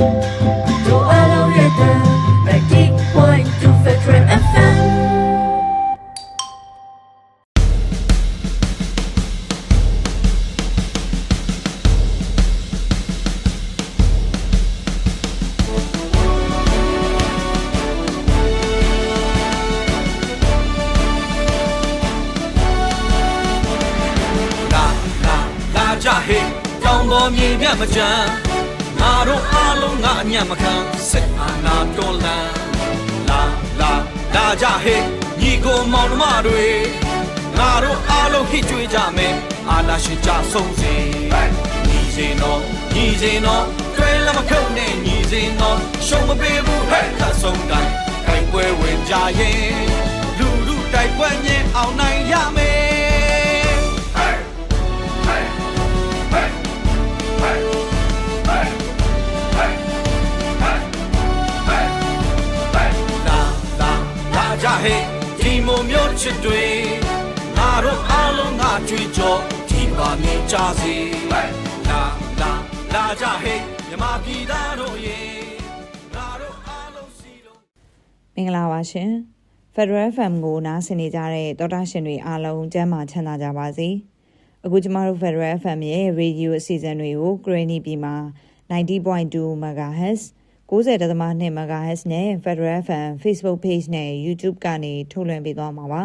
တို့အလုံး ဟဲ့ဒီမုံမျိုးချစ်တွေငါတို့အားလုံးငါကြွေးကြောဒီပါနေကြစီလာလာလာကြဟဲ့မြမပြည်သားတို့ရေငါတို့အားလုံးစီလုံးမင်္ဂလာပါရှင် Federal FM ကိုနားဆင်နေကြတဲ့တောတာရှင်တွေအားလုံးကျမ်းမာချမ်းသာကြပါစေအခုကျမတို့ Federal FM ရဲ့ Radio အစီအစဉ်တွေကို Granny ပြည်မှာ90.2 MHz 90.2 MHz နဲ့ Federal FM Facebook Page နဲ့ YouTube ကနေထုတ်လွှင့်ပေးသွားမှာပါ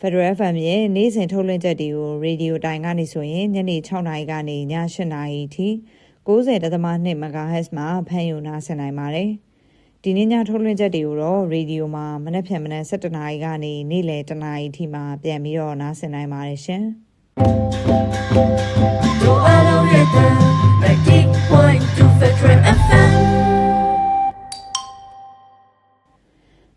Federal FM ရဲ့နေ့စဉ်ထုတ်လွှင့်ချက်တွေကို Radio တိုင်ကနေဆိုရင်ညနေ6နာရီကနေည8နာရီအထိ90.2 MHz မှာဖမ်းယူနားဆင်နိုင်ပါတယ်။ဒီနေ့ညထုတ်လွှင့်ချက်တွေကိုတော့ Radio မှာမနက်ဖြန်မနက်7နာရီကနေနေ့လယ်1နာရီအထိမှာပြန်ပြီးတော့နားဆင်နိုင်ပါတယ်ရှင်။တို့ အလုံးရဲ့တန်90.2 Federal FM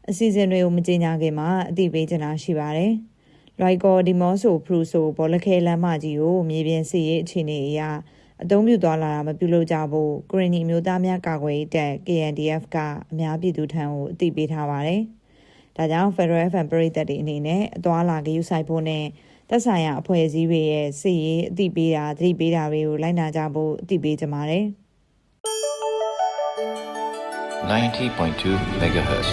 အစီအစဉ်တွေကိုမကြေညာခင်မှာအသိပေးချင်တာရှိပါတယ်။လွိုက်ကော်ဒီမော့ဆိုဖရူဆိုဘောလခဲလမ်းမကြီးကိုမြေပြင်စစ်ရေးအခြေအနေအရအသုံးပြုသွားလာတာမပြုလုပ်ကြဖို့ကရင်နီမျိုးသားများကာကွယ်ရေးတပ် KNDF ကအများပြည်သူထံကိုအသိပေးထားပါတယ်။ဒါကြောင့် Federal FM ပြည်သက်တွေအနေနဲ့အသွာလာဂရုစိုက်ဖို့နဲ့ သက်ဆိုင်ရာအဖွဲ့အစည်းတွေရဲ့စစ်ရေးအသိပေးတာသတိပေးတာတွေကိုလိုက်နာကြဖို့အသိပေးကြပါတယ်။90.2 megahertz.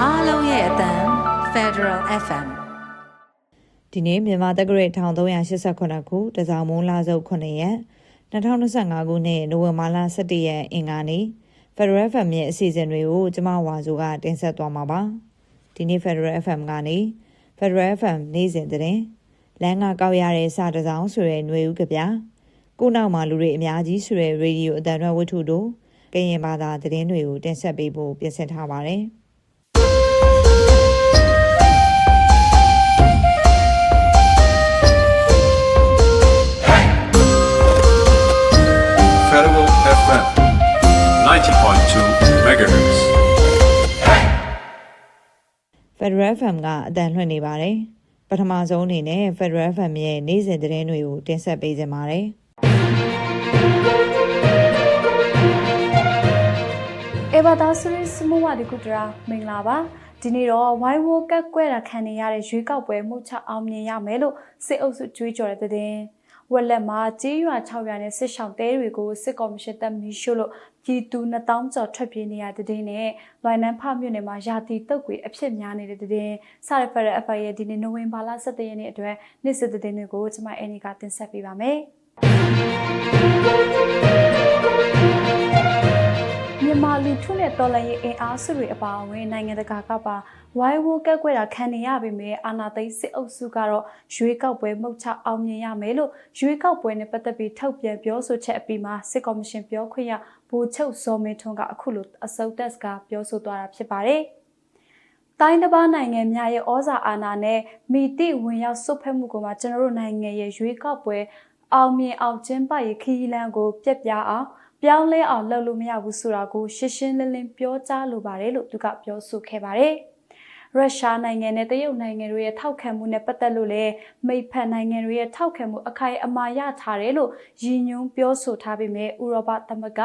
အားလုံးရဲ့အတန် Federal FM ဒီနေ့မြန်မာတက္ကရာ1389ခုတစောင်းမုံလာစုပ်9ရက်2025ခုနှစ်နိုဝင်ဘာလ17ရက်အင်္ဂါနေ့ Federal FM ရဲ့အစီအစဉ်တွေကိုကျမဝါစုကတင်ဆက်သွားမှာပါဒီနေ့ Federal FM ကနေ Federal FM နေ့စဉ်သတင်းလမ်းကကောက်ရတဲ့စာတစောင်းဆိုတဲ့ຫນွေဦးကဗျာကိုနောက်မှာလူတွေအများကြီးဆိုတဲ့ရေဒီယိုအတန်ရွက်ဝတ္ထုတို့ကရင်ဘာသာသတင်းတွေကိုတင်ဆက်ပေးဖို့ပြင်ဆင်ထားပါတယ် 90.2 megahertz. Federal FM ကအတန်လွှင့်နေပါတယ်။ပထမဆုံးအနေနဲ့ Federal FM ရဲ့နေ့စဉ်သတင်းတွေကိုတင်ဆက်ပေးကြပါမယ်အေဘာသာစရီစမဝဒီကုတရာမင်္ဂလာပါဒီနေ့တော့ဝိုင်းဝိုကက်ကွဲတာခံနေရတဲ့ရွေးကောက်ပွဲမှုချအောင်မြင်ရမယ်လို့စစ်အုပ်စုကြွေးကြော်တဲ့တဲ့ဝက်လက်မှာကြေးရွာ6ရွာနဲ့စစ်ဆောင်တဲတွေကိုစစ်ကော်မရှင်တပ်မီရှို့လို့ ပြည်သူ2000ကျော်ထွက်ပြေးနေရတဲ့တဲ့နဲ့လွိုင်နန်းဖမြို့နယ်မှာယာတီတုတ်ကွေအဖြစ်များနေတဲ့တဲ့စရဖရအဖိုင်ရဲ့ဒီနေ့နိုဝင်ဘာလ17ရက်နေ့အတွက်နေ့စစ်တဲ့တွေကိုကျွန်မအန်နီကတင်ဆက်ပေးပါမယ် မြန်မာလူထုနဲ့တော်လှန်ရေးအင်အားစုတွေအပါအဝင်နိုင်ငံတကာကပါဝိုင်းဝန်းကက်ကွက်တာခံနေရပေမဲ့အာဏာသိမ်းစစ်အုပ်စုကတော့ရွေးကောက်ပွဲမှုတ်ချအောင်မြင်ရမယ်လို့ရွေးကောက်ပွဲနဲ့ပတ်သက်ပြီးထုတ်ပြန်ပြောဆိုချက်အပြီးမှာစစ်ကော်မရှင်ပြောခွင့်ရဗိုလ်ချုပ်ဇော်မင်းထွန်းကအခုလိုအစုံတက်စကားပြောဆိုသွားတာဖြစ်ပါတယ်။တိုင်းတစ်ပါးနိုင်ငံများရဲ့ဩဇာအာဏာနဲ့မိတိဝင်ရောက်ဆုတ်ဖက်မှုကမှကျွန်တော်တို့နိုင်ငံရဲ့ရွေးကောက်ပွဲအောင်မြင်အောင်ကျင်းပရေးခရီးလမ်းကိုပြက်ပြားအောင် ပြောင်းလဲအောင်လုပ်လို့မရဘူးဆိုတာကိုရှင်းရှင်းလင်းလင်းပြောကြားလိုပါတယ်လို့သူကပြောဆိုခဲ့ပါတယ်။ရုရှားနိုင်ငံနဲ့တရုတ်နိုင်ငံတို့ရဲ့ထောက်ခံမှုနဲ့ပတ်သက်လို့လည်းမိတ်ဖက်နိုင်ငံတွေရဲ့ထောက်ခံမှုအခိုင်အမာရထားတယ်လို့ရည်ညွှန်းပြောဆိုထားပေမဲ့ဥရောပသမဂ္ဂ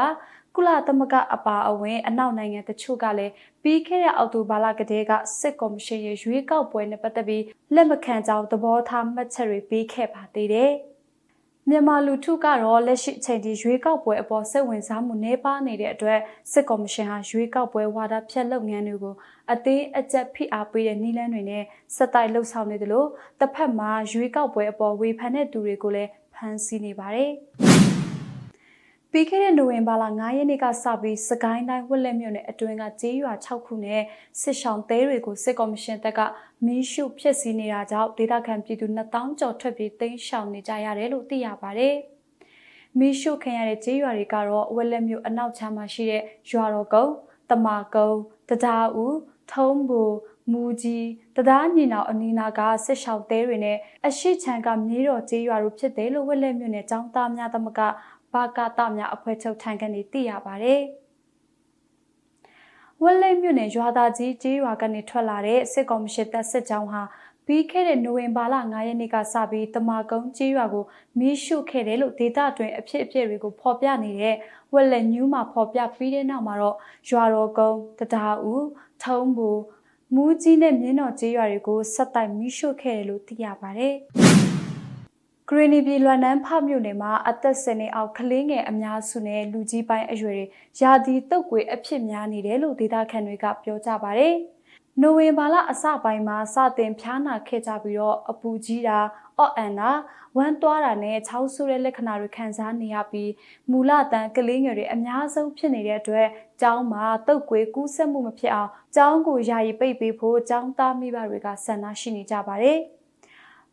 ကုလသမဂ္ဂအပါအဝင်အနောက်နိုင်ငံတချို့ကလည်းပြီးခဲ့တဲ့အောက်တိုဘာလကတည်းကစစ်ကော်မရှင်ရဲ့ရွေးကောက်ပွဲနဲ့ပတ်သက်ပြီးလက်မခံကြောင်းသဘောထားမှတ်ချက်တွေပေးခဲ့ပါသေးတယ်။ မြန်မာလူထုကတော့လက်ရှိအချိန်ထိရွေးကောက်ပွဲအပေါ်စိတ်ဝင်စားမှုနှဲပါနေတဲ့အတွက်စစ်ကော်မရှင်ဟာရွေးကောက်ပွဲဝါဒဖြတ်လုပ်ငန်းတွေကိုအသေးအကျက်ဖိအားပေးတဲ့နည်းလမ်းတွေနဲ့စက်တိုက်လှုပ်ဆောင်နေတယ်လို့တစ်ဖက်မှာရွေးကောက်ပွဲအပေါ်ဝေဖန်တဲ့သူတွေကိုလည်းဖမ်းဆီးနေပါတယ်။ ပြီးခဲ့တဲ့နိုဝင်ဘာလ9ရက်နေ့ကစပြီးစကိုင်းတိုင်းဝက်လက်မြို့နယ်အတွင်းကကျေးရွာ6ခုနဲ့စစ်ဆောင်သေးတွေကိုစစ်ကော်မရှင်တပ်ကမီးရှို့ဖျက်ဆီးနေတာကြောင့်ဒေသခံပြည်သူ2000ကျော်ထွက်ပြေးတိမ်းရှောင်နေကြရတယ်လို့သိရပါတယ်။မီးရှို့ခံရတဲ့ကျေးရွာတွေကတော့ဝက်လက်မြို့အနောက်ချမ်းမှာရှိတဲ့ရွာတော်ကုန်းတမာကုန်းတဒါဦးထုံးဘူမူကြီးတဒါညီနောင်အနီးနာကစစ်ဆောင်သေးတွေနဲ့အရှိချံကမြေတော်ကျေးရွာတို့ဖြစ်တယ်လို့ဝက်လက်မြို့နယ်ចောင်းသားများသမဂ္ဂ ဘာကာတများအဖွဲ့ချုပ်ထံကနေသိရပါဗျ။ဝက်လိတ်မြို့နယ်ရွာသားကြီးကျေးရွာကနေထွက်လာတဲ့စစ်ကော်မရှင်တပ်စစ်ကြောင်းဟာပြီးခဲ့တဲ့နိုဝင်ဘာလ9ရက်နေ့ကစပြီးတမာကုန်းကျေးရွာကိုမီးရှို့ခဲ့တယ်လို့ဒေသတွင်အဖြစ်အပျက်တွေကိုဖော်ပြနေတဲ့ဝက်လက်ညူးမှာဖော်ပြပြီးတဲ့နောက်မှာတော့ရွာတော်ကုန်းတဒါဦးထုံးဘူမူးကြီးနဲ့မြင်းတော်ကျေးရွာတွေကိုဆက်တိုက်မီးရှို့ခဲ့တယ်လို့သိရပါတယ်။ ဂရီနီပြည်လွမ်နန်းဖမြို့နယ်မှာအသက်10နှစ်အောက်ကလေးငယ်အများစုနဲ့လူကြီးပိုင်းအရွယ်တွေယာဒီတုတ်ကွေအဖြစ်များနေတယ်လို့ဒေသခံတွေကပြောကြပါတယ်။နိုဝင်ဘာလအစပိုင်းမှာစတင်ဖျားနာခဲ့ကြပြီးတော့အပူကြီးတာအော့အန်တာဝမ်းသွားတာနဲ့ချောင်းဆိုးတဲ့လက္ခဏာတွေခံစားနေရပြီးမူလတန်ကလေးငယ်တွေအများဆုံးဖြစ်နေတဲ့အတွက်ကျောင်းမှာတုတ်ကွေကူးဆက်မှုမဖြစ်အောင်ကျောင်းကိုယာယီပိတ်ပေးဖို့ကျောင်းသားမိဘတွေကဆန္ဒရှိနေကြပါတယ်။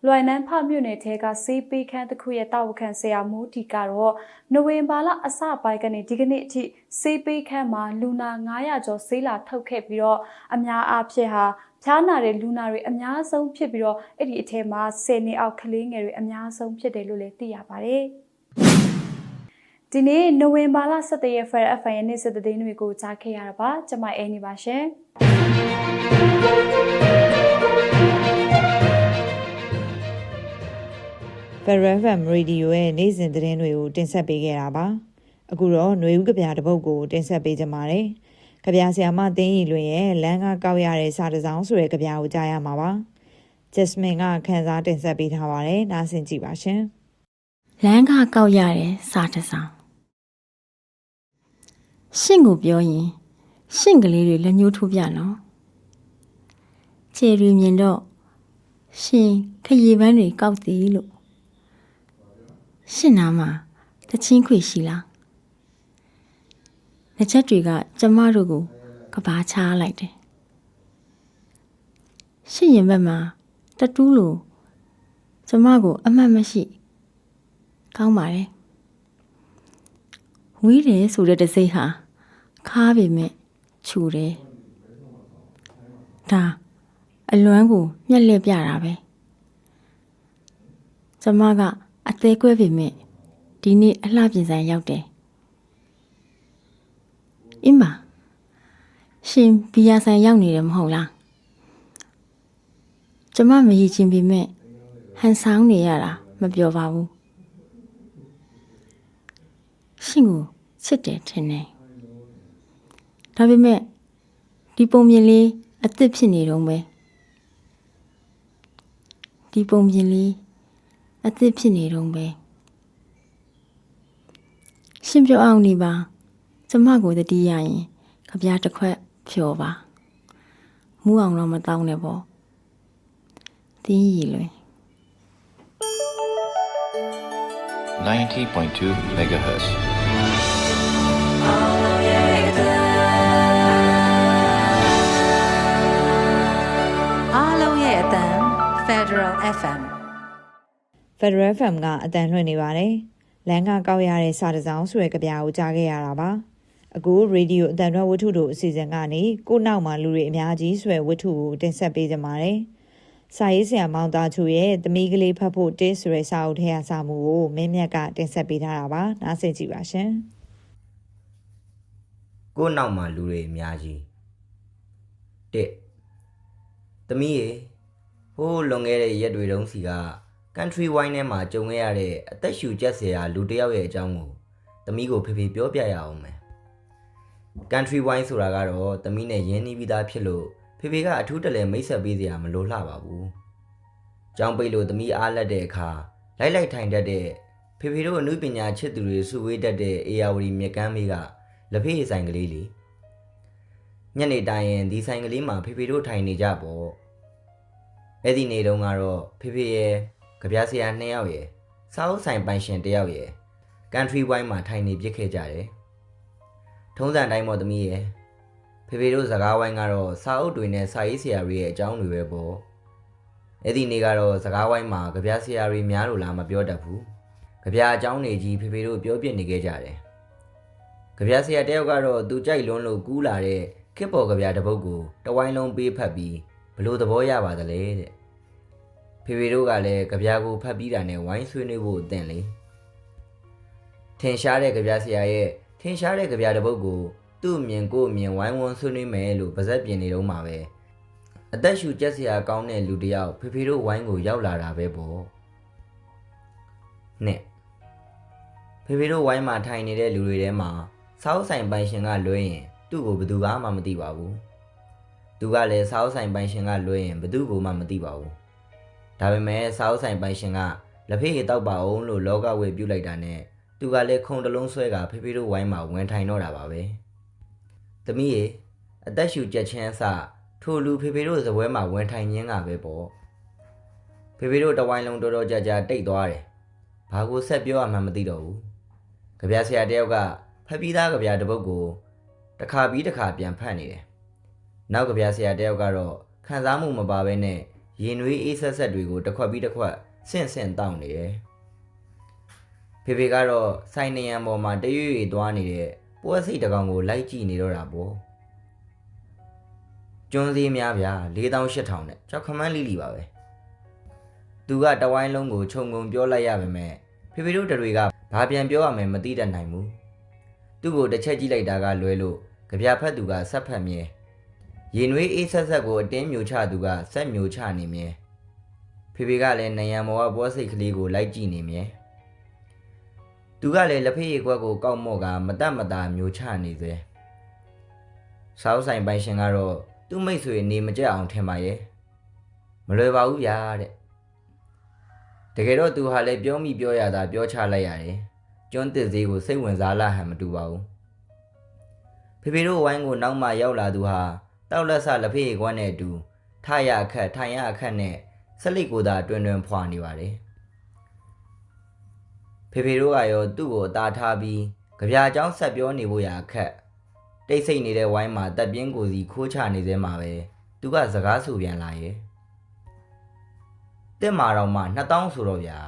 လွိုင်နန်းဖမြို့နယ်ထဲကစေးပေးခန်းတစ်ခုရဲ့တာဝန်ခံဆရာမိုးဒီကတော့နိုဝင်ဘာလအစပိုင်းကနေဒီကနေ့အထိစေးပေးခန်းမှာလူနာ900ကျော်ဆေးလာထုတ်ခဲ့ပြီးတော့အများအားဖြင့်ဟာဖျားနာတဲ့လူနာတွေအများဆုံးဖြစ်ပြီးတော့အဲ့ဒီအထဲမှာ10နှစ်အောက်ကလေးငယ်တွေအများဆုံးဖြစ်တယ်လို့လည်းသိရပါတယ်။ဒီနေ့နိုဝင်ဘာလ17ရက် Fair FM ရဲ့နေ့စတဲ့သတင်းတွေကိုကြားခဲ့ရတာပါကျွန်မအဲနေပါရှင်။ Federal FM Radio ရဲ့နေ့စဉ်သတင်းတွေကိုတင်ဆက်ပေးခဲ့တာပါအခုတော့ຫນွေဦးကဗျာတစ်ပုဒ်ကိုတင်ဆက်ပေးကြပါမယ်ကဗျာဆရာမတင်းရီလွင်ရဲ့လမ်းကကောက်ရတဲ့စာတစ်စောင်းဆိုတဲ့ကဗျာကိုကြားရမှာပါ Jasmine ကခန်းစားတင်ဆက်ပေးထားပါတယ်နားဆင်ကြည့်ပါရှင်လမ်းကကောက်ရတဲ့စာတစ်စောင်ရှင့်ကိုပြောရင်ရှင့်ကလေးတွေလက်ညှိုးထိုးပြနော်ခြေရီမြင်တော့ရှင်ခရီးပန်းတွေကောက်သည်လို့ ရှင့်နာမှာတချင်းခွေရှိလားလက်ချက်တွေကကျမတို့ကိုကဘာချားလိုက်တယ်ရှင့်ရင်ဘက်မှာတတူးလို့ကျမကိုအမှတ်မရှိကောင်းပါတယ်ဝီးတယ်ဆိုတဲ့တစိမ့်ဟာခါပေမဲ့ခြူတယ်ဒါအလွမ်းကိုမျက်လက်ပြတာပဲကျမက အသေးကွဲပေမဲ့ဒီနေ့အလှပြင်ဆိုင်ရောက်တယ်အင်းမရှင်ဘီယာဆိုင်ရောက်နေတယ်မဟုတ်လားကျမမရည်ချင်းပေမဲ့ဟန်ဆောင်နေရတာမပြောပါဘူးရှင်ကိုချစ်တယ်ထင်တယ်ဒါပေမဲ့ဒီပုံပြင်လေးအသစ်ဖြစ်နေတော့ပဲဒီပုံပြင်လေး အသစ်ဖြစ်နေတော့ပဲရှင်ပြောအောင်နေပါကျမကိုတတိယရင်ကြပြားတစ်ခွက်ဖြော်ပါမူးအောင်တော့မတောင်းနဲ့ပေါ့တင်းရီလွင်90.2 megahertz. အားလုံးရဲ့အတန် Federal FM Federal FM ကအတန်လွှင့်နေပါတယ်လမ်းကကောက်ရတဲ့စာတစ်စောင်းဆိုတဲ့ကြပြာကိုကြားခဲ့ရတာပါအခုရေဒီယိုအတန်ထွက်ဝတ္ထုတို့အစီအစဉ်ကနေကိုနောက်မှာလူတွေအများကြီးဆွဲဝတ္ထုကိုတင်ဆက်ပေးကြပါတယ်စာရေးဆရာမောင်သားချူရဲ့သမီးကလေးဖတ်ဖို့တင်းဆိုတဲ့စာအုပ်ထဲကစာမှုကိုမင်းမြတ်ကတင်ဆက်ပေးထားတာပါနားဆင်ကြည့်ပါရှင်ကိုယ့်နောက်မှာလူတွေအများကြီးတစ်။သမီးရေဟိုးလွန်ခဲ့တဲ့ရက်တွေတုန်းစီက country wine ထဲမှာကြုံခဲ့ရတဲ့အသက်ရှူကျက်စရာလူတစ်ယောက်ရဲ့အကြောင်းကိုသမီးကိုဖေဖေပြောပြရအောင်မယ်။ country wine ဆိုတာကတော့သမီးနဲ့ရင်းနှီးပြီးသားဖြစ်လို့ဖေဖေကအထူးတလဲမိတ်ဆက်ပေးစရာမလိုလှပါဘူး။ကြောင်ပိတ်လို့သမီးအားလက်တဲ့အခါလိုက်လိုက်ထိုင်တတ်တဲ့ဖေဖေတို့အမှုပညာချစ်သူတွေစုဝေးတတ်တဲ့အေယာဝတီမြကမ်းမေးကလက်ဖေးဆိုင်ကလေးလေးညနေတိုင်းရင်ဒီဆိုင်ကလေးမှာဖေဖေတို့ထိုင်နေကြပေါ့အဲ့ဒီနေ့တုန်းကတော့ဖေဖေရဲ့ ကြပြားဆရာနှစ်ယောက်ရဲ့စားအုပ်ဆိုင်ပိုင်ရှင်တစ်ယောက်ရဲ့ country wine မှာထိုင်နေပြစ်ခဲ့ကြတယ်ထုံးစံတိုင်းပေါ်သမီးရဲ့ဖေဖေတို့စကားဝိုင်းကတော့စားအုပ်တွေနဲ့စာရေးဆရာတွေရဲ့အကြောင်းတွေပဲပေါ့အဲ့ဒီနေ့ကတော့စကားဝိုင်းမှာကြပြားဆရာတွေများလို့လားမပြောတတ်ဘူးကြပြားအကြောင်းတွေကြီးဖေဖေတို့ပြောပြနေခဲ့ကြတယ်ကြပြားဆရာတယောက်ကတော့သူကြိုက်လွန်းလို့ကူးလာတဲ့ခစ်ပေါ်ကြပြားတစ်ပုဒ်ကိုတဝိုင်းလုံးပေးဖတ်ပြီးဘလို့သဘောရပါသလဲတဲ့ ဖေဖေတို့ကလည်းကြပြားကိုဖတ်ပြီးတာနဲ့ဝိုင်းဆွေးနွေးဖို့အသင့်လေထင်ရှားတဲ့ကြပြားဆရာရဲ့ထင်ရှားတဲ့ကြပြားတစ်ပုဒ်ကိုသူ့အမြင်ကိုယ့်အမြင်ဝိုင်းဝန်းဆွေးနွေးမယ်လို့ပါဇက်ပြင်နေတော့မှာပဲအသက်ရှူကျက်စရာကောင်းတဲ့လူတစ်ယောက်ဖေဖေတို့ဝိုင်းကိုရောက်လာတာပဲပေါ့နဲ့ဖေဖေတို့ဝိုင်းမှာထိုင်နေတဲ့လူတွေထဲမှာစောက်ဆိုင်ပိုင်ရှင်ကလွှဲရင်သူ့ကိုဘယ်သူကမှမသိပါဘူးသူကလည်းစောက်ဆိုင်ပိုင်ရှင်ကလွှဲရင်ဘယ်သူကိုမှမသိပါဘူး ဒါပေမဲ့စောက်ဆိုင်ပိုင်ရှင်ကလက်ဖေးရတောက်ပါအောင်လို့လောကဝေပြုတ်လိုက်တာနဲ့သူကလည်းခုံတလုံးဆွဲကဖေဖေတို့ဝိုင်းမှာဝင်ထိုင်တော့တာပါပဲသမီးရေအသက်ရှူကြက်ချင်းအစထိုလူဖေဖေတို့ဇပွဲမှာဝင်ထိုင်ခြင်းကပဲပေါ့ဖေဖေတို့တဝိုင်းလုံးတော်တော်ကြာကြာတိတ်သွားတယ်ဘာကိုဆက်ပြောရမှန်းမသိတော့ဘူးကြပြဆရာတယောက်ကဖက်ပြီးသားကြပြတစ်ပုဒ်ကိုတစ်ခါပြီးတစ်ခါပြန်ဖတ်နေတယ်နောက်ကြပြဆရာတယောက်ကတော့ခံစားမှုမပါဘဲနဲ့ ရင်နွေးအေးဆက်ဆက်တွေကိုတစ်ခွက်ပြီးတစ်ခွက်ဆင့်ဆင့်တောင်းနေတယ်ဖေဖေကတော့စိုင်းနေရန်ပေါ်မှာတရွေ့ရွေ့သွားနေတဲ့ပွဲစိတ်တစ်ကောင်ကိုလိုက်ကြည့်နေတော့တာပေါ့ကျွန်းစည်းများဗျာ4800နဲ့ကြောက်ခမန်းလိလိပါပဲသူကတဝိုင်းလုံးကိုခြုံငုံပြောလိုက်ရပါမယ်ဖေဖေတို့တွေကဘာပြန်ပြောရမယ်မသိတတ်နိုင်ဘူးသူ့ကိုတစ်ချက်ကြည့်လိုက်တာကလွဲလို့ကြပြဖက်သူကဆက်ဖက်မြဲ ရင်နွေးအေးဆက်ဆက်ကိုအတင်းမျိုးချသူကဆက်မျိုးချနေမြဲဖေဖေကလည်းနယံမောကပွဲစိတ်ကလေးကိုလိုက်ကြည့်နေမြဲသူကလည်းလက်ဖေးရခွက်ကိုကောက်မော့ကမတတ်မတာမျိုးချနေစေစောက်ဆိုင်ပိုင်ရှင်ကတော့သူ့မိတ်ဆွေနေမကြက်အောင်ထင်ပါရဲ့မလွယ်ပါဘူးဗျာတဲ့တကယ်တော့သူဟာလည်းပြောမိပြောရတာပြောချလိုက်ရတယ်ကျွန်းတစ်သေးကိုစိတ်ဝင်စားလာဟန်မတူပါဘူးဖေဖေတို့ဝိုင်းကိုနောက်မှရောက်လာသူဟာ တောက်လက်ဆလက်ဖေးကွမ်းနဲ့အတူထရအခက်ထိုင်ရအခက်နဲ့ဆက်လက်ကိုသာတွင်တွင်ဖွာနေပါတယ်ဖေဖေတို့ကရောသူ့ကိုအသာထားပြီးကြပြားချောင်းဆက်ပြောနေဖို့ရာအခက်တိတ်ဆိတ်နေတဲ့ဝိုင်းမှာတက်ပြင်းကိုစီခိုးချနေသေးမှာပဲသူကစကားဆိုပြန်လာရဲ့တက်မာတော့မှ2000ဆိုတော့ဗျာ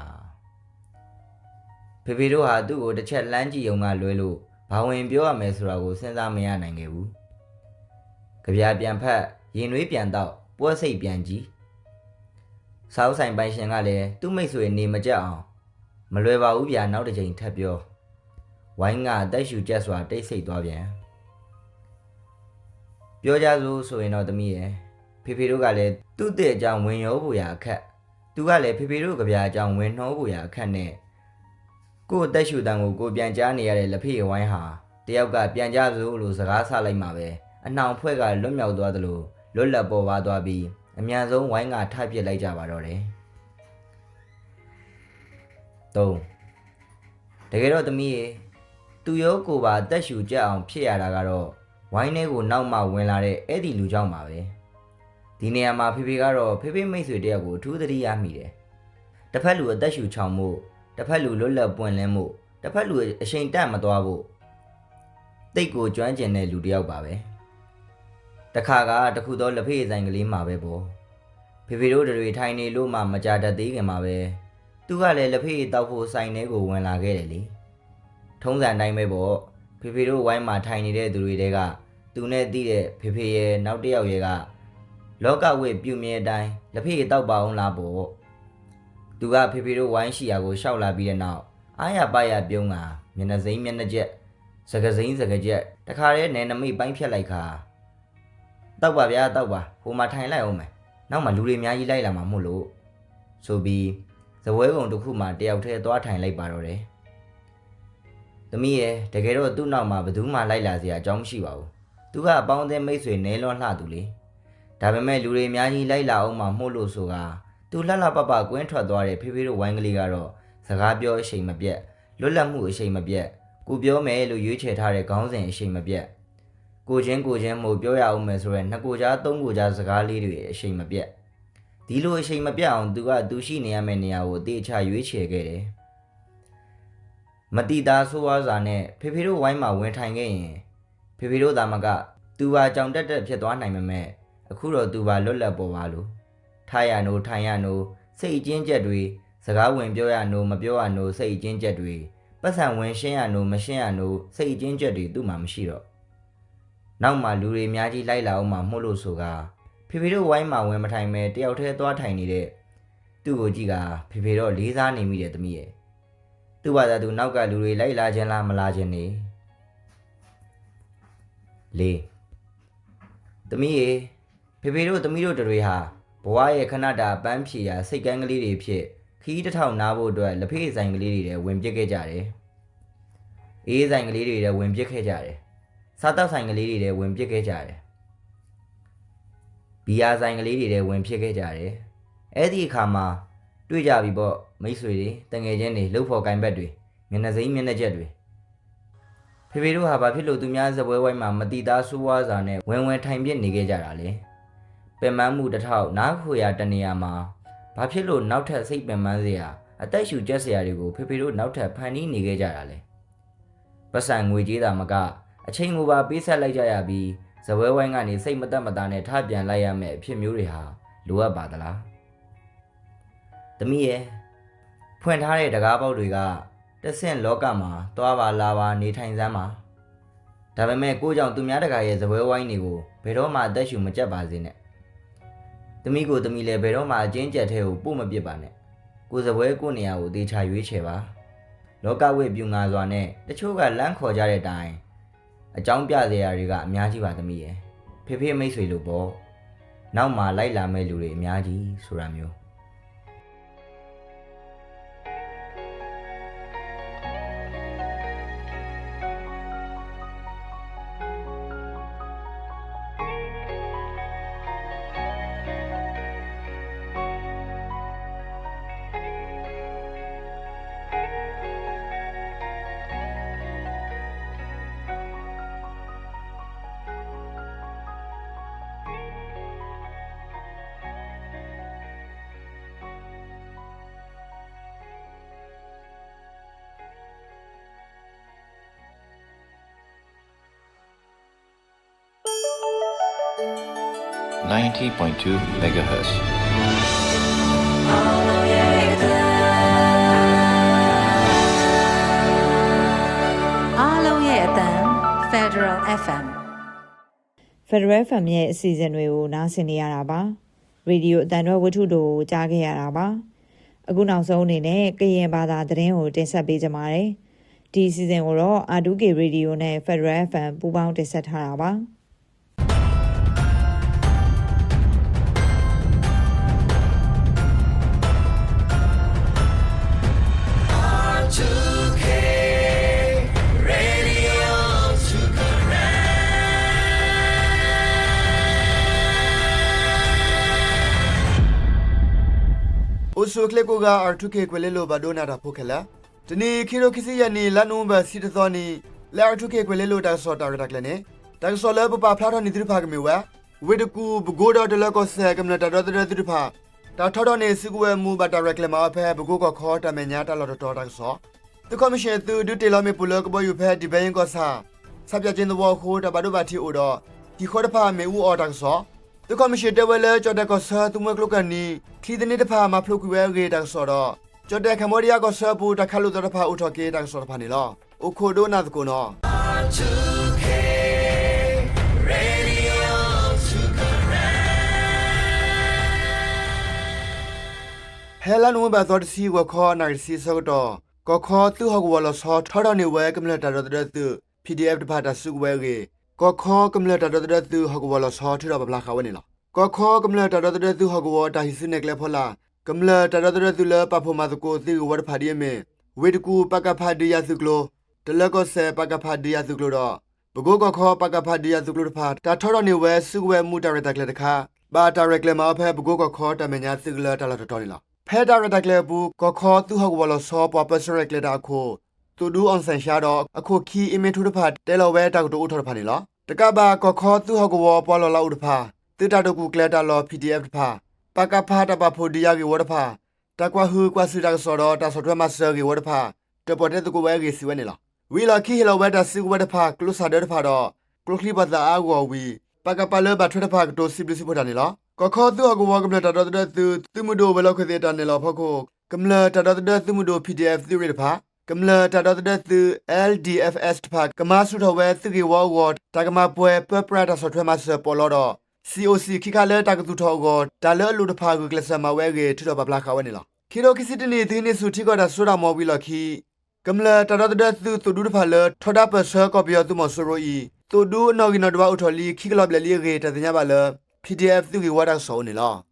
ဖေဖေတို့ဟာသူ့ကိုတစ်ချက်လမ်းကြည့်ုံကလွဲလို့ဘာဝင်ပြောရမယ်ဆိုတာကိုစဉ်းစားမရနိုင်ခဲ့ဘူး ကြပြာပြန်ဖက်ရင်နွေးပြန်တော့ပွဲစိတ်ပြန်ကြည့်စောက်ဆိုင်ပိုင်ရှင်ကလည်းသူ့မိတ်ဆွေနေမကြအောင်မလွယ်ပါဘူးဗျာနောက်တစ်ချိန်ထပ်ပြောဝိုင်းကတက်ရှူကျက်စွာတိတ်ဆိတ်သွားပြန်ပြောကြစို့ဆိုရင်တော့သမီးရယ်ဖေဖေတို့ကလည်းသူ့တဲ့အကြောင်းဝင်ရောဖို့ရအခက်သူကလည်းဖေဖေတို့ကြပြာအကြောင်းဝင်နှောဖို့ရအခက်နဲ့ကို့အသက်ရှူတန်ကိုကိုပြန်ကြားနေရတဲ့လက်ဖေးဝိုင်းဟာတယောက်ကပြန်ကြစို့လို့စကားဆလိုက်မှာပဲ အနှောင်ဖွဲ့ကလွတ်မြောက်သွားသလိုလွတ်လပ်ပေါ်ပါသွားပြီးအမြန်ဆုံးဝိုင်းကထပ်ပစ်လိုက်ကြပါတော့တယ်၃တကယ်တော့သမီးရေသူရောကိုပါတက်ရှူကြက်အောင်ဖြစ်ရတာကတော့ဝိုင်းထဲကိုနောက်မှဝင်လာတဲ့အဲ့ဒီလူကြောင့်ပါပဲဒီနေရာမှာဖေဖေကတော့ဖေဖေမိတ်ဆွေတယောက်ကိုအထူးသတိရမိတယ်တစ်ဖက်လူအသက်ရှူချောင်မှုတစ်ဖက်လူလွတ်လပ်ပွင့်လင်းမှုတစ်ဖက်လူအချိန်တန့်မသွားဖို့တိတ်ကိုကျွမ်းကျင်တဲ့လူတယောက်ပါပဲ တခါကတခုသောလက်ဖေးဆိုင်ကလေးမှာပဲပေါ့ဖေဖေတို့တွေထိုင်နေလို့မှမကြတတ်သေးခင်မှာပဲသူကလည်းလက်ဖေးတောက်ဖို့ဆိုင်ထဲကိုဝင်လာခဲ့တယ်လေထုံးစံတိုင်းပဲပေါ့ဖေဖေတို့ဝိုင်းမှာထိုင်နေတဲ့သူတွေတဲကသူနဲ့တည်တဲ့ဖေဖေရဲ့နောက်တစ်ယောက်ရဲ့ကလောကဝိပြုမြဲတိုင်းလက်ဖေးတောက်ပါအောင်လားပေါ့သူကဖေဖေတို့ဝိုင်းရှိရာကိုရှောက်လာပြီးတဲ့နောက်အားရပါရပြုံးကမျက်နှာစိမ်းမျက်နှာကျက်စကစိမ်းစကကျက်တခါတည်းနယ်နမိတ်ပိုင်းဖြတ်လိုက်ခါ တောက်ပါဗျာတောက်ပါဟိုမှာထိုင်လိုက်အောင်မယ်နောက်မှလူတွေအများကြီးလိုက်လာမှာမို့လို့ဆိုပြီးဇပွဲကုံတစ်ခုမှတယောက်တည်းသွားထိုင်လိုက်ပါတော့တယ်။သမီးရဲ့တကယ်တော့သူ့နောက်မှာဘယ်သူမှလိုက်လာစရာအကြောင်းမရှိပါဘူး။သူကအပေါင်းအသင်းမိတ်ဆွေနဲလွန်းလှသူလေ။ဒါပေမဲ့လူတွေအများကြီးလိုက်လာအောင်မှမှုလို့ဆိုကသူလှလှပပကွင်းထွက်သွားတဲ့ဖေဖေတို့ဝိုင်းကလေးကတော့စကားပြောအချိန်မပြတ်လွတ်လပ်မှုအချိန်မပြတ်ကိုပြောမယ်လို့ရွေးချယ်ထားတဲ့ခေါင်းစဉ်အချိန်မပြတ် ကိုချင်းကိုချင်းမို့ပြောရအောင်မယ်ဆိုရဲနှစ်ကိုကြားသုံးကိုကြားစကားလေးတွေအချိန်မပြတ်ဒီလိုအချိန်မပြတ်အောင်သူကသူရှိနေရမယ့်နေရာကိုအသေးချရွေးချယ်ခဲ့တယ်မတိသားဆိုးဝါးစွာနဲ့ဖေဖေတို့ဝိုင်းမှာဝင်ထိုင်ခဲ့ရင်ဖေဖေတို့သာမကသူပါကြောင်တက်တက်ဖြစ်သွားနိုင်မမဲ့အခုတော့သူပါလွတ်လပ်ပေါ်ပါလို့ထားရနိုးထိုင်ရနိုးစိတ်အကျဉ်းချက်တွေစကားဝင်ပြောရနိုးမပြောရနိုးစိတ်အကျဉ်းချက်တွေပတ်စံဝင်ရှင်းရနိုးမရှင်းရနိုးစိတ်အကျဉ်းချက်တွေသူ့မှာမရှိတော့ နောက်မှလူတွေအများကြီးလိုက်လာအောင်မှမှုလို့ဆိုကဖေဖေတို့ဝိုင်းမှာဝင်မထိုင်မဲတယောက်တည်းသွားထိုင်နေတဲ့သူ့ကိုကြည့်ကဖေဖေတော့လေးစားနေမိတယ်သမီးရဲ့သူ့ဘာသာသူနောက်ကလူတွေလိုက်လာခြင်းလားမလာခြင်းနေလေးသမီးရဲ့ဖေဖေတို့သမီးတို့တွေဟာဘဝရဲ့ခဏတာပန်းဖြေရာစိတ်ကန်းကလေးတွေဖြစ်ခီးတစ်ထောင်နားဖို့အတွက်လက်ဖေးဆိုင်ကလေးတွေထဲဝင်ပစ်ခဲ့ကြတယ်အေးဆိုင်ကလေးတွေထဲဝင်ပစ်ခဲ့ကြတယ် စားတောက်ဆိုင်ကလေးတွေထဲဝင်ပစ်ခဲ့ကြတယ်ဘီယာဆိုင်ကလေးတွေထဲဝင်ဖြစ်ခဲ့ကြတယ်အဲ့ဒီအခါမှာတွေ့ကြပြီပေါ့မိတ်ဆွေတွေတငယ်ချင်းတွေလှုပ်ဖို့ကင်ဘက်တွေမျက်နှာစိမ်းမျက်နှာချက်တွေဖေဖေတို့ဟာဘာဖြစ်လို့သူများဇပွဲဝိုင်းမှာမတိသားဆိုးဝါးစွာနဲ့ဝင်ဝင်ထိုင်ပြစ်နေခဲ့ကြတာလဲပင်မမှုတစ်ထောက်နားခွေရတနေရာမှာဘာဖြစ်လို့နောက်ထပ်စိတ်ပင်ပန်းစရာအသက်ရှူကျက်စရာတွေကိုဖေဖေတို့နောက်ထပ်ဖန်တီးနေခဲ့ကြတာလဲပတ်စံငွေကြေးတာမက အချိန်ကိုပါပေးဆက်လိုက်ကြရပြီးဇပွဲဝိုင်းကနေစိတ်မသက်မသာနဲ့ထပြန်လိုက်ရမယ့်အဖြစ်မျိုးတွေဟာလိုအပ်ပါသလား။သမီးရဲ့ဖွင့်ထားတဲ့တကားပေါက်တွေကတဆင့်လောကမှာတွားပါလာပါနေထိုင်စမ်းပါ။ဒါပေမဲ့ကိုကြောင့်သူများတကာရဲ့ဇပွဲဝိုင်းတွေကိုဘယ်တော့မှအသက်ရှူမကြက်ပါစေနဲ့။သမီးကိုသမီးလည်းဘယ်တော့မှအကျဉ်းကျက်တဲ့ကိုပို့မပစ်ပါနဲ့။ကိုဇပွဲကိုနေရာကိုတေချာရွေးချယ်ပါ။လောကဝိပြူငါစွာနဲ့တချို့ကလမ်းခေါ်ကြတဲ့အတိုင်း အကြောင်းပြစရာတွေကအများကြီးပါသမီးရယ်ဖေဖေမိတ်ဆွေလို့ပေါ့နောက်မှလိုက်လာမဲ့လူတွေအများကြီးဆိုတာမျိုး 90.2 megahertz. All လုံးရဲ့အတန် Federal FM Federal FM ရဲ့အစီအစဉ်တွေကိုနားဆင်နေရတာပါရေဒီယိုအတန်တော်ဝတ္ထုတို့ကိုကြားခဲ့ရတာပါအခုနောက်ဆုံးအနေနဲ့ကရင်ဘာသာသတင်းကိုတင်ဆက်ပေးကြပါမယ်ဒီအစီအစဉ်ကိုတော့ R2K Radio နဲ့ Federal FM ပူးပေါင်းတင်ဆက်ထားတာပါ ဆုခလကိုကအထုခေကွလေလိုဘဒိုနာတာဖိုခလာတနီခီရိုခစီယနီလန်နုံဘစီတသောနီလာအထုခေကွလေလိုတာဆောတာရတာကလနေတာဆောလဘပဖလာတော်နီတိဖာကမီဝဲဝေဒကူဘဂိုဒေါ်ဒလကောဆဲကမနတာတော်တဲ့တိဖာတာထော်တော်နေစုကွဲမူဘတာရကလမအဖဲဘဂိုကခေါ်တမညာတာလော်တော်တာဆောတကောမရှင်သူဒူတေလောမီပူလကဘယူဖဲဒီဘယင်ကောဆာဆပ်ပြချင်းသဘောခိုးတာဘာတို့ဘာတီအိုတော့ဒီခေါ်တဖာမေဦးအော်တာဆော သူကမရှိတဲ့ဝဲလဲကြော်တဲ့ကောဆာသူမကလုကန်နီခီဒနေတဖာမဖလုကွဲရေတဆော်တော့ကြော်တဲ့ကမောဒီယာကောဆာပူတခါလို့တဖာဥထော်ကေတဆော်ဖာနေလောအိုခိုဒိုနာသကုနော R2K Radio to Correct ဟဲလန်ဝဘတော်စီဝခေါ်နိုင်စီဆော့တော့ကခေါ်သူဟောကဝလဆောထော်တော်နေဝဲကမလတာတော်တဲ့သူ PDF တဖာတဆုဝဲကေ ကောခေါကမလတာတတသူဟောကဝလဆောထရဘဘလာခဝနေလားကောခေါကမလတာတတသူဟောကဝတာဟိစနေကလဖလာကမလတာတတသူလပဖမသကိုသိဝတ်ဖာဒီမေဝေတကူပကဖာဒီယသုကလိုတလကောဆယ်ပကဖာဒီယသုကလိုတော့ဘဂိုကခေါပကဖာဒီယသုကလိုတဖာတာထောတော်နေဝဲစုဝဲမူတာရတကလတခါဘာတာရကလမအဖဲဘဂိုကခေါတမညာသုကလတလာတော်နေလားဖဲတာရတကလဘူးကခေါသူဟောကဝလဆောပပစရကလတာခို တူဒူအွန်ဆန်ရှာတော့အခုခီအင်မင်ထူတဖာတဲလောဝဲတောက်တူထော်ဖာနေလားတကဘာကခောသူဟောကဝပေါ်လောလောက်တဖာတေတာတကူကလက်တာလော PDF တဖာပကဖာတပဖိုဒီယာကီဝတဖာတကွာဟူကွာစီတာဆောတော့တာဆောထွဲမဆာကီဝတဖာတပေါ်တဲ့တကူဝဲကီစီဝဲနေလားဝီလာခီဟလောဝဲတာစီဝဲတဖာကလုဆာတဲ့တဖာတော့ကလုခလီပဇာအာဝဝီပကပလဘထွဲတဖာကတိုစီပလစီဖို့တာနေလားကခောသူဟောကဝကမလတာတော့တဲ့သူသူမဒိုဘလောက်ခသေးတာနေလားဖခိုကမလတာတော့တဲ့သူမဒို PDF သူရတဖာ ကမလာတာတော့တဲ့သူ LDFS တဖာကမဆုထောဝဲသူကေဝဝတာကမပွဲပပရတာဆော့ထွဲမဆပေါ်လောတော့ COC ခိခလဲတာကသူထောကိုဒါလဲလူတဖာကကလစမဝဲကေထတော့ပပလာခဝဲနေလားခိရိုကစီတနေသင်းနေစုထိကတာဆူရာမော်ဘီလခီကမလာတာတော့တဲ့သူသူဒူတဖာလဲထောဒါပဆာကော်ပီယသူမဆူရိုဤသူဒူနော်ဂီနော်တဘာဥထော်လီခိကလဘလလီကေတတညာပါလဲ PDF သူကေဝတာဆောနေလား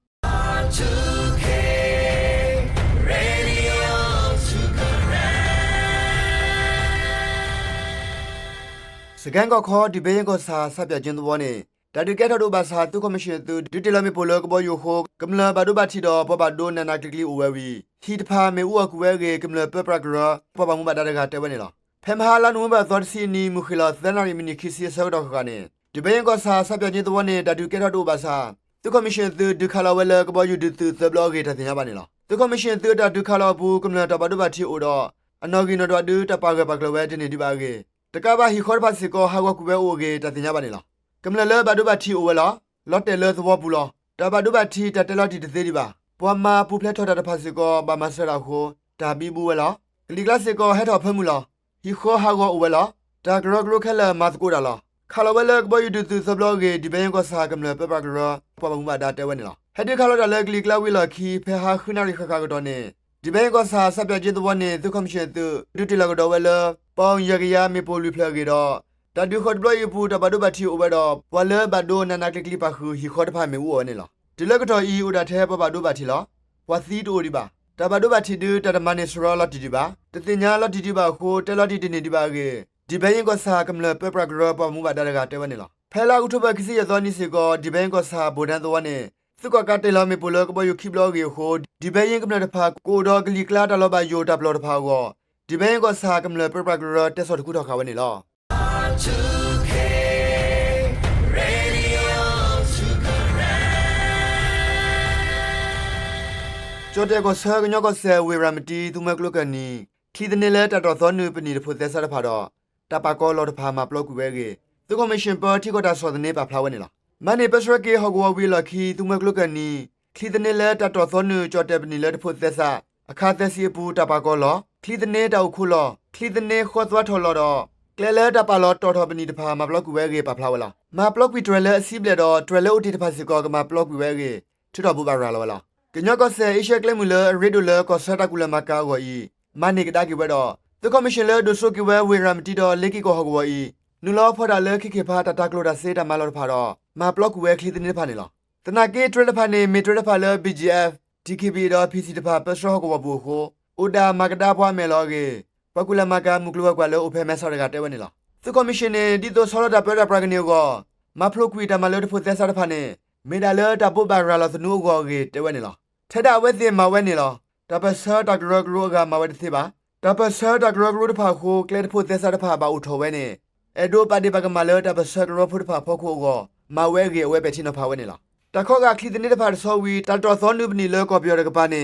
စကန်ကခေါ်ဒီဘေးကိုစာဆပ်ပြခြင်းသောနေဒါတူကဲထတို့ဘာသာသူကမရှင်သူဒီတလမီပိုလကဘောယိုခိုကမလာဘာဒိုဘာတီတော့ပပဒိုနနာကလီအိုဝဲဝီဟီတဖာမေဦးအကူဝဲကေကမလာပပရဂရပပမှုဘာဒါကတဲဝဲနေလားဖမ်ဟာလာနုဘသောစီနီမူခီလာသနာရီမီနီခီစီဆောတော့ခကနေဒီဘေးကိုစာဆပ်ပြခြင်းသောနေဒါတူကဲထတို့ဘာသာသူကမရှင်သူဒုခလာဝဲလကဘောယူဒူသူသဘလော့ကေတတင်ရပါနေလားသူကမရှင်သူဒါဒုခလာဘူးကမလာတဘာဒိုဘာတီအိုတော့အနော်ဂီနော်တော့ဒူတပါကပါကလဝဲတင်နေဒီပါကေ တကဘာဟီခေါ်ဖတ်စီကိုဟာဝကူပဲအိုကေတတင်ရပါနေလားကမလလဘဒုဘတီအိုဝလာလော့တယ်လသဘောပူလောတဘဒုဘတီတတလော့တီတသေးဒီပါပွာမာပူဖလက်ထော်တာတဖတ်စီကိုဘာမဆရာခိုဒါဘီဘူးဝလာကလီကလတ်စီကိုဟက်တော်ဖမှုလားဟီခေါ်ဟာကိုအိုဝလာဒါဂရဂရခက်လာမတ်ကိုဒါလားခါလဝဲလက်ဘယူတူသူစဘလော့ကေဒီဘဲကိုစာကမလပပဂရပပမှုဘာဒါတဲဝဲနေလားဟက်ဒီခါလော်ဒါလက်ကလီကလဝီလာခီဖဲဟာခုနာရီခခကတော့နေဒီဘဲကစာစပြခြင်းတော့နေသူကမရှင်သူဒူတီလာကတော့ဝဲလ ပေါင်ရကရမေပိုလူဖလက်ကေတော့တဒူခေါ်ဘလယပူတဘဒုဘတီအိုဘတော့ဝလဘဒိုနနာကကလီပါခူဟီခေါ်တဖာမေဦးဝနေလားဒီလက်ကတော့အီအိုဒါထဲပပဒုဘတီလားဝသီတိုဒီပါတဘဒုဘတီဒူတတမနေစရောလတီဒီပါတတင်ညာလတီဒီပါခိုတဲလတီတီနေဒီပါကေဒီဘဲရင်ကစာကမလပပဂရပမှုဘာဒါကတဲဝနေလားဖဲလာဥထုဘကစီရသောနိစီကိုဒီဘဲရင်ကစာဘူဒန်သောနေသူကကတဲလာမေပိုလကဘယခိဘလောဂေခိုဒီဘဲရင်ကမလတဖာကိုဒေါဂလီကလာတလောဘယိုတဘလောတဖာကို ဒီဘဲကစာကမ္လပပကရတက်စော်တခုတော့ခါဝနေလော 2K Radio ကျော်တဲ့ကဆာကညောကဆဲဝေရမတီသူမကလကနီခီတနေလဲတတော်သောနုပနီတဖို့သက်စားတဖာတော့တပါကောလော်တဖာမှာဘလော့ကူပဲကေသူကမရှင်ပေါ်ထိကတာဆော်တနေပါဖလာဝဲနေလားမန်နေပစရကေဟောကဝဝီလခီသူမကလကနီခီတနေလဲတတော်သောနုကျော်တဲ့ပနီလဲတဖို့သက်စားအခါသက်စီပူတပါကောလော် ခလီဒနေတောက်ခုလောခလီဒနေခေါ်သွားထော်လောတော့ကလဲလဲတပါလောတော်တော်ပနီတဖာမဘလော့ကူဝဲကေပါဖလာဝလာမဘလော့ကွီဒရလဲအစီပလက်တော့ဒရလဲဥတီတဖာစီကောကမဘလော့ကူဝဲကေထတော်ပူပါရာလောဝလာကညကဆဲအရှက်ကလမှုလရီဒိုလကောဆတာကူလမကာဝီမနိကဒါကိဝဲတော့သူကမရှင်လဲဒိုဆိုကိဝဲဝေရမ်တီတော့လက်ကိကောဟောဝီနူလောဖော်တာလဲခိခိဖာတတာကလိုဒါစေတာမလောဖာတော့မဘလော့ကူဝဲခလီဒနေဖာနေလောတနာကေထရလဖာနေမီထရလဖာလဲ BGF DKB တော့ PC တဖာပစရောဟောကဝဘူခို ဥဒါမကဒါဖွားမဲလောကေပကူလမကမုကလဝကွာလောအဖေမဲဆော်ရကတဲဝနေလောသူကမရှင်နေဒီတော့ဆော်ရတာပရပရကနေကောမဖလုကွီတမလောတဖို့သက်စားတဖာနေမေဒါလောတပုတ်ပါရလောသနုကောကေတဲဝနေလောထက်တာဝဲစင်မဝဲနေလောတပဆာတဂရဂရကမဝဲတိပါတပဆာတဂရဂရတဖာခိုကလက်ဖို့သက်စားတဖာပါဥထောဝဲနေအဒိုပါဒီပကမလောတပဆာဂရဖို့တဖာဖို့ခိုကောမဝဲကေဝဲပဲချင်းနဖာဝဲနေလောတခောကခလီတနေတဖာဆောဝီတတော်သောနုပနီလောကောပြောရကပါနေ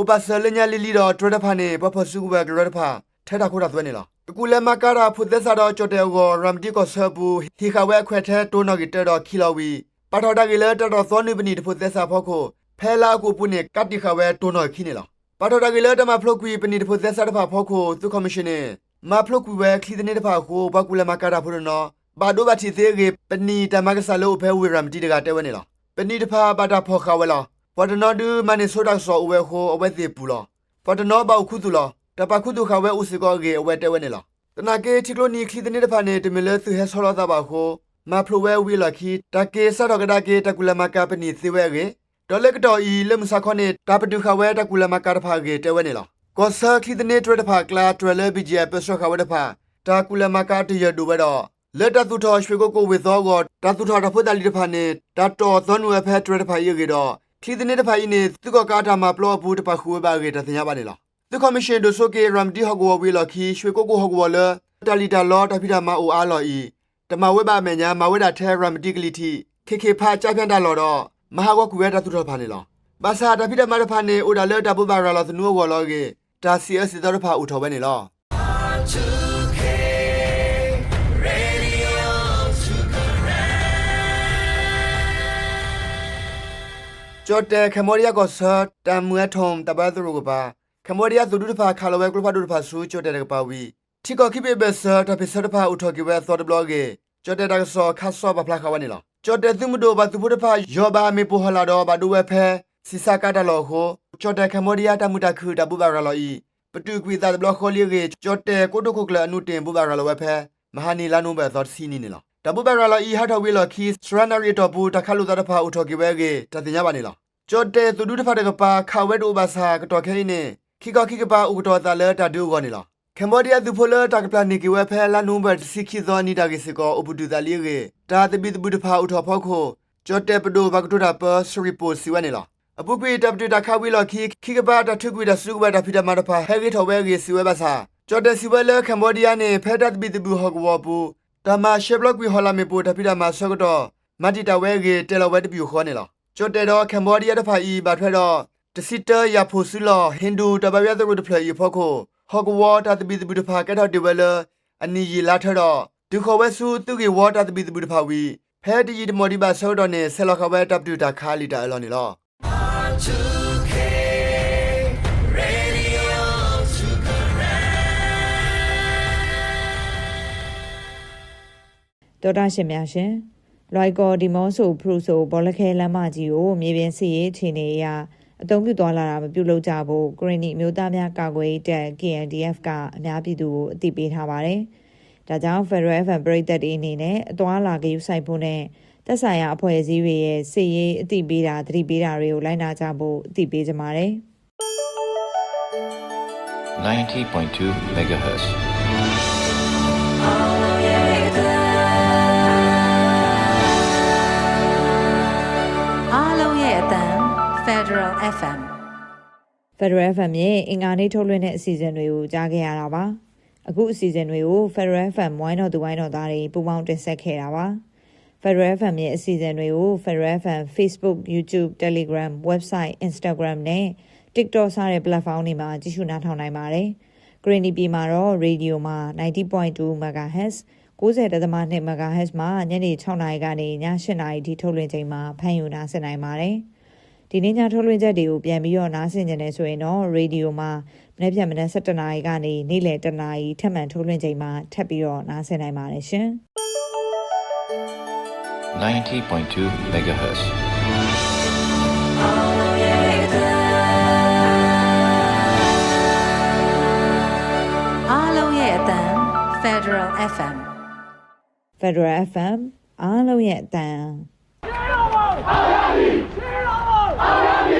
ဥပဆလညာလီလီတော့ထရတဖာနေပပစုကဘဂရတဖာထဲတာခိုတာသွဲနေလောကူလမကာရာဖုသက်စာတော့ကြောတဲကိုရမ်တီကိုဆဘူဟီခဝဲခွဲထဲတိုးနော်ကီတဲတော့ခီလောဝီပထော်တာကီလဲတတော်သောနုပနီတဖုသက်စာဖို့ခိုဖဲလာကိုပုနေကတ်တီခဝဲတိုးနော်ခီနေလောပထော်တာကီလဲတမဖလုတ်ကွီပနီတဖုသက်စာတဖာဖို့ခိုသူကော်မရှင်နေမဖလုတ်ကွီဝဲခီတဲ့နေတဖာကိုဘကူလမကာရာဖုရနော်ဘာဒိုဘတီသေးကေပနီတမကဆာလို့ဖဲဝေရမ်တီတကတဲဝဲနေလောပဏိတဖာဘာတာဖောခါဝဲလာ ပတနောဒူမနိဆိုဒါဆောအဝဲခိုအဝဲစီပူလာပတနောဘောက်ခုတူလာတပခုတူခါဝဲဥစကောကေအဝဲတဲဝဲနေလာတနာကေချီကလိုနီခလီဒနေတဖာနေတမလဲသူဟဲဆောလာတာပါခိုမာဖလိုဝဲဝီလခီတကေဆာတော့ကဒါကေတကူလမကာပနီစီဝဲကေဒေါ်လက်ကတော့ဤလမစခွန်နေတာပတူခဝဲတကူလမကာတဖာကေတဲဝဲနေလားကောဆာခီဒနေထရတဖာကလာထရလဲဘီဂျီပစခဝဲတဖာတာကူလမကာတရဒူဘဲတော့လက်တသူတော်ရွှေကိုကိုဝေသောကတသူတော်တဖွတ်တလီတဖာနေတတော်သွန်ဝဲဖဲထရတဖာရေကေတော့ ခီဒနေတဖာဤနေသူကကာတာမှာပလောဘူးတဖာခူဝဲပါကေတသညာပါနေလားသူကမရှင်ဒိုဆိုကေရမ်ဒီဟဂဝဝီလခီရွှေကိုကိုဟဂဝလတလီတာလောတဖိတာမအိုအားလောဤတမဝဲပါမယ်ညာမဝဲတာထဲရမ်ဒီကလီတီခေခေဖာကြပြန်တာလောတော့မဟာဝကူဝဲတသူတော်ဖာနေလောဘာသာတဖိတာမရဖာနေအိုဒါလေတပူပါရလောသနူဝလောကေတာစီအက်စ်တော်ဖာဥထောပဲနေလော ကျော်တဲကမ္ဘောဒီးယားကောဆာတမ်မွဲထုံတပတ်သူရကပါကမ္ဘောဒီးယားသူဒုတဖာခါလဝဲကလဖတ်ဒုတဖာဆူကျော်တဲကပါဝီတီကောခိပေဘဆာတပိဆာတဖာဥထောကိဝဲသော်တဘလော့ကေကျော်တဲတကဆောခါဆောဘဖလာခဝနီလောကျော်တဲသူမတို့ဘာသူဖုတဖာယောဘာမေပိုဟလာတော့ဘာဒုဝဲဖဲစီစာကတလော်ခိုကျော်တဲကမ္ဘောဒီးယားတမှုတခုတပူပါရလောဤပတူကွေတာဘလော့ခိုလီကေကျော်တဲကိုတုခုကလအနုတင်ပူပါရလောဝဲဖဲမဟာနီလာနုဘဲသော်စီနီနီလော တပူပရလာဤဟာထဝေလခီစရနာရီတပူတခါလူသားတဖာဥထော်ကေဝဲကေတသိညပါနေလားကြော်တဲသူဒုတဖာတကပါခါဝဲတို့ဘာသာကတော်ခဲနေခိကခိကပါဥတော်သားလဲတတူကောနေလားကမ္ဘောဒီးယားသူဖိုလတကပလနေကေဝဲဖဲလာနုံဘတ်စီခိဇောနီတာကေစကောဥပဒူတာလီကေတာတပိတပူတဖာဥထော်ဖောက်ခိုကြော်တဲပဒိုဘကတူတာပစရီပိုစီဝဲနေလားအပုကွေတပ်တူတာခါဝေလခီခိကပါတထုကွေတာစုကပါတာဖိတမတဖာဟဲကေထော်ဝဲကေစီဝဲဘာသာကြော်တဲစီဝဲလဲကမ္ဘောဒီးယားနေဖဲတတ်ပိတပူဟော့ကဝပူ တမရှေဘလော့ကွေဟောလာမေပူတဖိတမဆောကတော့မတီတဝဲကေတဲလဝဲတပြူခေါ်နေလားကျော်တဲတော့ကမ္ဘောဒီးယားတဖာဤဘာထွဲတော့တစီတရဖိုဆူလောဟင်ဒူတဘရသရုတဖလီဖို့ကိုဟော့ကဝါတာတဘီတဘီတဖာကက်တော့ဒီဝဲလအနီရီလာထတော့ဒုခဝဲဆူသူကေဝါတာတဘီတဘီတဖာဝီဖဲတီတမော်ဒီဘာဆောတော့နေဆယ်လခဝဲတပ်တူတာခါလီတာအလောနေလော တော်တာရှင်များရှင်လွိုက်ကော်ဒီမောဆိုဖရူဆိုဘောလခဲလမ်းမကြီးကိုမြေပြင်စီရေးအခြေအနေအရအသုံးပြုသွားလာတာမပြုလုပ်ကြဖို့ဂရနီအမျိုးသားများကာကွယ်ရေးတပ် KNDF ကအများပြည်သူကိုအသိပေးထားပါတယ်။ဒါကြောင့် Federal FM ပြည်သက်တွေအနေနဲ့အသွားလာကြယူဆိုင်ဖို့နဲ့သက်ဆိုင်ရာအဖွဲ့အစည်းတွေရဲ့စီရေးအသိပေးတာသတိပေးတာတွေကိုလိုက်နာကြဖို့အသိပေးကြပါတယ်။90.2 megahertz. ။ Federal FM Federal FM ရဲ့အင်္ဂါနေ့ထုတ်လွှင့်တဲ့အစီအစဉ်တွေကိုကြားခဲ့ရတာပါ။အခုအစီအစဉ်တွေကို Federal FM ဝိုင်းတော်သူဝိုင်းတော်သားတွေပူးပေါင်းတင်ဆက်ခဲ့တာပါ။ Federal FM ရဲ့အစီအစဉ်တွေကို Federal FM Facebook, YouTube, Telegram, Website, Instagram နဲ့ TikTok စတဲ့ platform တွေမှာကြည့်ရှုနားထောင်နိုင်ပါတယ်။ Green EP မှာတော့ Radio မှာ90.2 MHz 90.2 MHz မှာညနေ6နာရီကနေည8နာရီထိထုတ်လွှင့်ချိန်မှာဖမ်းယူနားဆင်နိုင်ပါတယ်။ ဒီနေ့ညထုတ်လွှင့်ချက်တွေကိုပြန်ပြီးတော့နားဆင်ကြတယ်ဆိုရင်တော့ရေဒီယိုမှာမနေ့ပြန်မနေ့7နာရီကနေနေ့လယ်7နာရီထပ်မံထုတ်လွှင့်ချိန်မှာထပ်ပြီးတော့နားဆင်နိုင်ပါတယ်ရှင်90.2 megahertz. ။အားလုံးရဲ့အတန် Federal FM Federal FM အားလုံးရဲ့အတန် Amen.